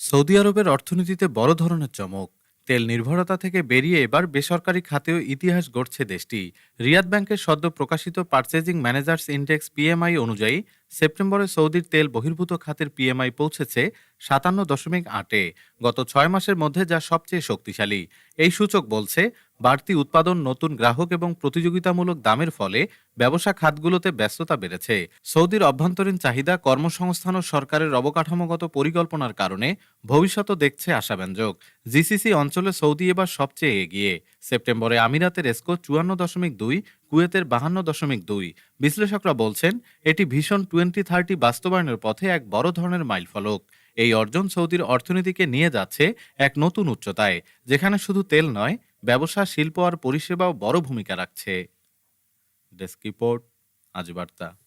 Saudi আরবের অর্থনীতিতে বড় ধরনের চমক। তেল নির্ভরতা থেকে বেরিয়ে এবার বেসরকারি খাতেও ইতিহাস গড়ছে দেশটি। রিয়াদ ব্যাংকের সদ্য প্রকাশিত পারচেজিং ম্যানেজার্স ইন্ডেক্স পিএমআই অনুযায়ী সেপ্টেম্বরে সৌদির তেল বহির্ভূত খাতের পিএমআই পৌঁছেছে সাতান্ন দশমিক আটে, গত ছয় মাসের মধ্যে যা সবচেয়ে শক্তিশালী। এই সূচক বলছে বাড়তি উৎপাদন, নতুন গ্রাহক এবং প্রতিযোগিতামূলক দামের ফলে ব্যবসা খাতগুলোতে ব্যস্ততা বেড়েছে। সৌদির অভ্যন্তরীণ চাহিদা কর্মসংস্থান ও সরকারের অবকাঠামোগত পরিকল্পনার কারণে ভবিষ্যতও দেখছে আশাব্যঞ্জক। জিসিসি অঞ্চলে সৌদি এবার সবচেয়ে এগিয়ে। সেপ্টেম্বরে আমিরাতের এসকো চুয়ান্ন দশমিক দুই, কুয়েতের বাহান্ন দশমিক দুই। বিশ্লেষকরা বলছেন, এটি ভীষণ টোয়েন্টি থার্টি বাস্তবায়নের পথে এক বড় ধরনের মাইলফলক। এই অর্জন সৌদির অর্থনীতিকে নিয়ে যাচ্ছে এক নতুন উচ্চতায়, যেখানে শুধু তেল নয় ব্যবসা শিল্প আর পরিষেবাও বড় ভূমিকা রাখছে। ডেস্ক রিপোর্ট আজ বার্তা।